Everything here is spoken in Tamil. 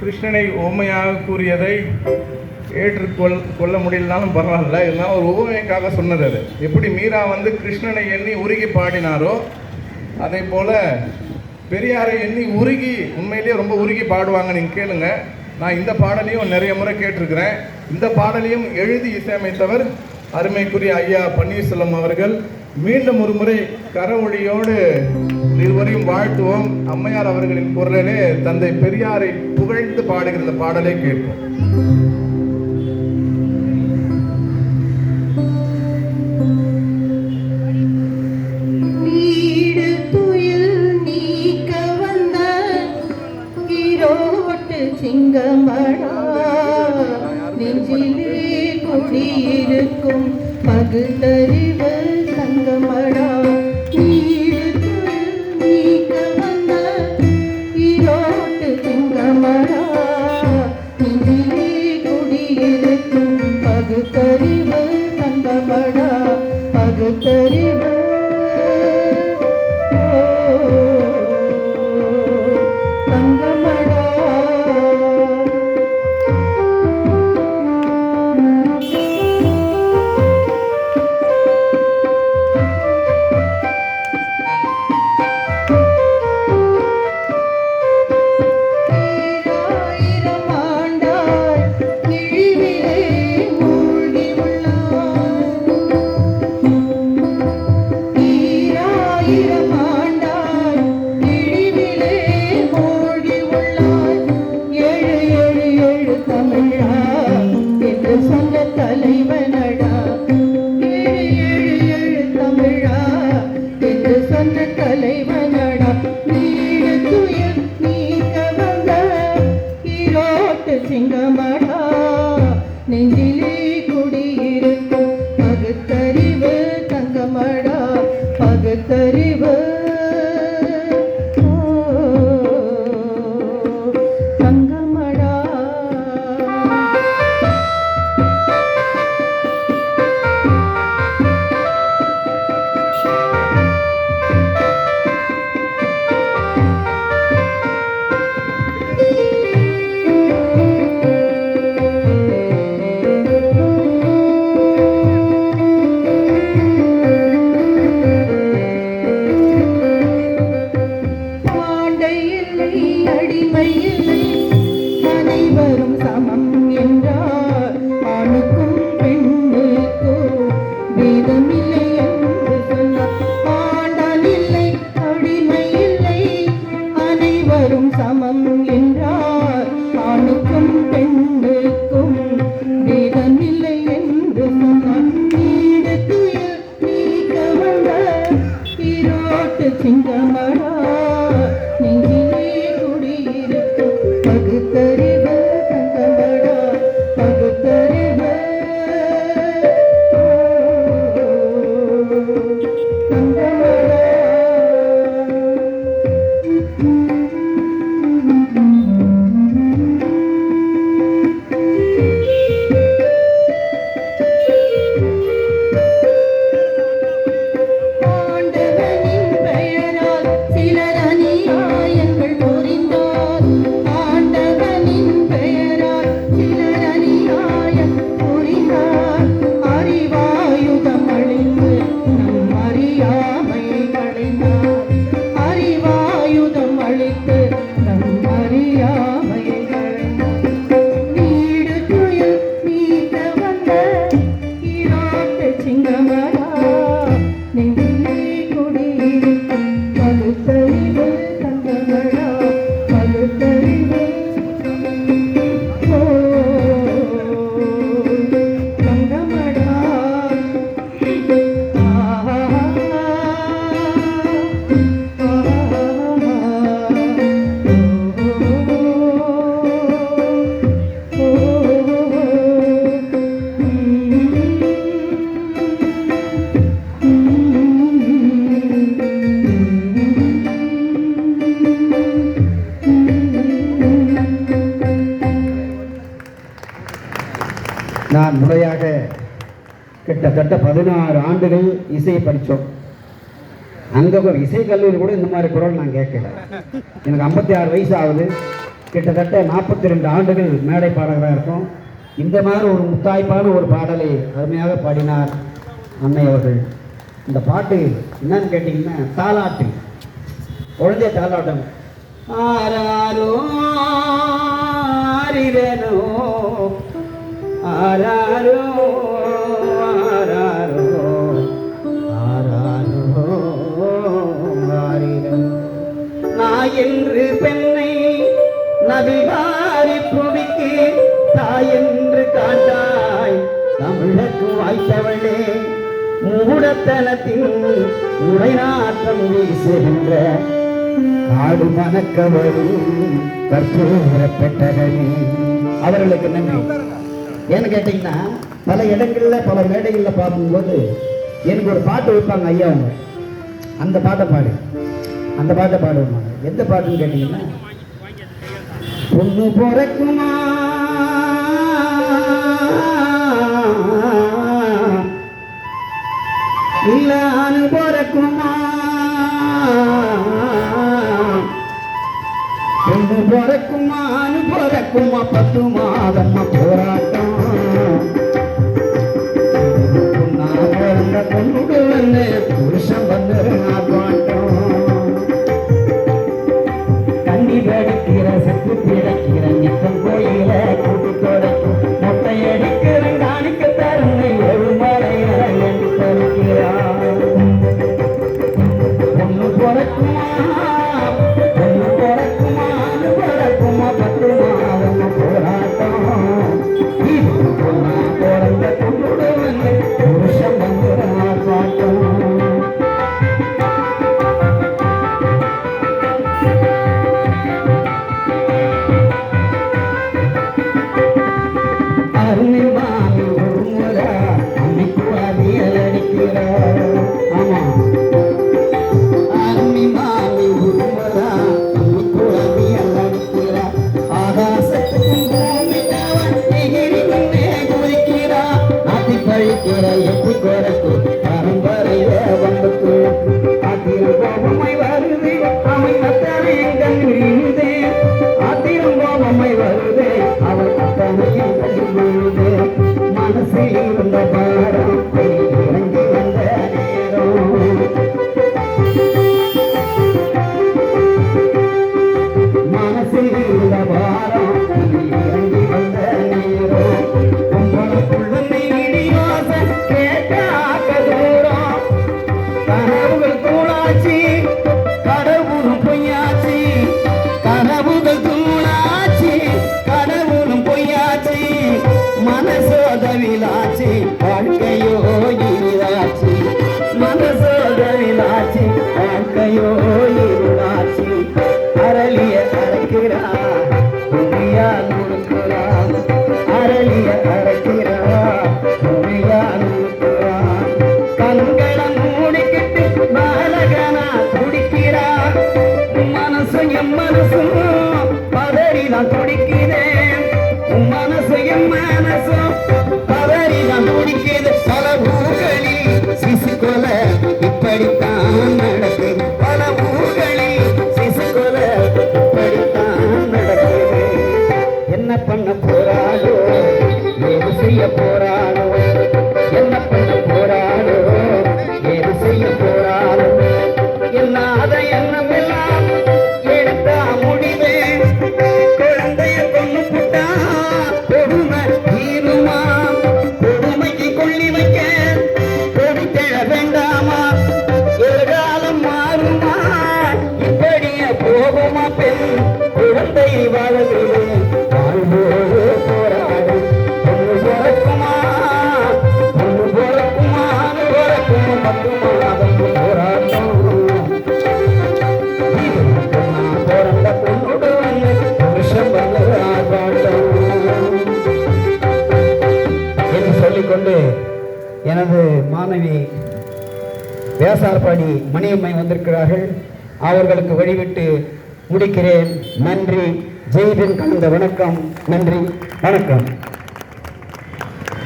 கிருஷ்ணனை ஓமையாக கூறியதை ஏற்றுக்கொள் கொள்ள முடியலனாலும் பரவாயில்ல. இதெல்லாம் ஒரு ஓமைக்காக சொன்னது அது. எப்படி மீரா வந்து கிருஷ்ணனை எண்ணி உருகி பாடினாரோ அதே போல் பெரியாரை எண்ணி உருகி உண்மையிலேயே ரொம்ப உருகி பாடுவாங்க நீங்கள் கேளுங்க. நான் இந்த பாடலையும் நிறைய முறை கேட்டிருக்கிறேன். இந்த பாடலையும் எழுதி இசையமைத்தவர் அருமைக்குரிய ஐயா பன்னீர்செல்வம் அவர்கள் மீண்டும் ஒரு முறை கரவொழியோடு இருவரையும் வாழ்த்துவோம். அம்மையார் அவர்களின் குரலிலே தந்தை பெரியாரை புகழ்ந்து பாடுகிற பாடலை கேட்போம். lady. கிட்டத்தட்ட பதினாறு ஆண்டுகள் இசையை படித்தோம். அங்கே இசை கல்லூரி கூட இந்த மாதிரி குரல் நான் கேட்கல. எனக்கு ஐம்பத்தி ஆறு வயசு ஆகுது. கிட்டத்தட்ட நாற்பத்தி ரெண்டு ஆண்டுகள் மேடை பாடகராக இருக்கும். இந்த மாதிரி ஒரு முத்தாய்ப்பான ஒரு பாடலை அருமையாக பாடினார் அன்னை அவர்கள். இந்த பாட்டு என்னன்னு கேட்டிங்கன்னா தாலாட்டு. குழந்தை தாலாட்டம். ஆராரோ ஆரிரனோ ஆராரோ. என்று பெண்ணை நபிகாரி புவிக்கு தாய் என்று காட்டாய். தமிழக்கு வாய்த்தவளே மூடத்தனத்தின் உரைநாற்றம் வீசுகின்ற காடு மணக்கவரும் கற்பூர பெட்டகமே அவர்களுக்கு நன்றி. ஏன்னு கேட்டீங்கன்னா பல இடங்கள்ல பல மேடைகள்ல பார்க்கும்போது எனக்கு ஒரு பாட்டு வைப்பாங்க ஐயா. அவங்க அந்த பாட்டை பாடு. அந்த பாட்டை பாடுவாங்க எந்த பாட்டுன்னு கேட்டீங்கன்னா பொண்ணு பிறக்குமா? இல்ல அனு பிறக்குமா? பொண்ணு பிறக்குமா அனு பிறக்குமா? பத்து மாதம்மா போராட்டம். பொண்ணா பிறந்த பொண்ணுக்கு வந்து புருஷன் வந்து ஆர்ப்பாட்டம் குழந்தை வளருது வாழ்வோடு போராடும். பிறக்குமா? பிறக்குமா? மாதம் போராட்டம். பிறந்த ஆர்ப்பாட்டம். என்று சொல்லிக்கொண்டு எனது மாணவி வேசார்பாடி மணியம்மை வந்திருக்கிறார்கள். அவர்களுக்கு வழிவிட்டு முடிக்கிறேன். நன்றி. ஜெய்பின் கலந்த வணக்கம். நன்றி. வணக்கம்.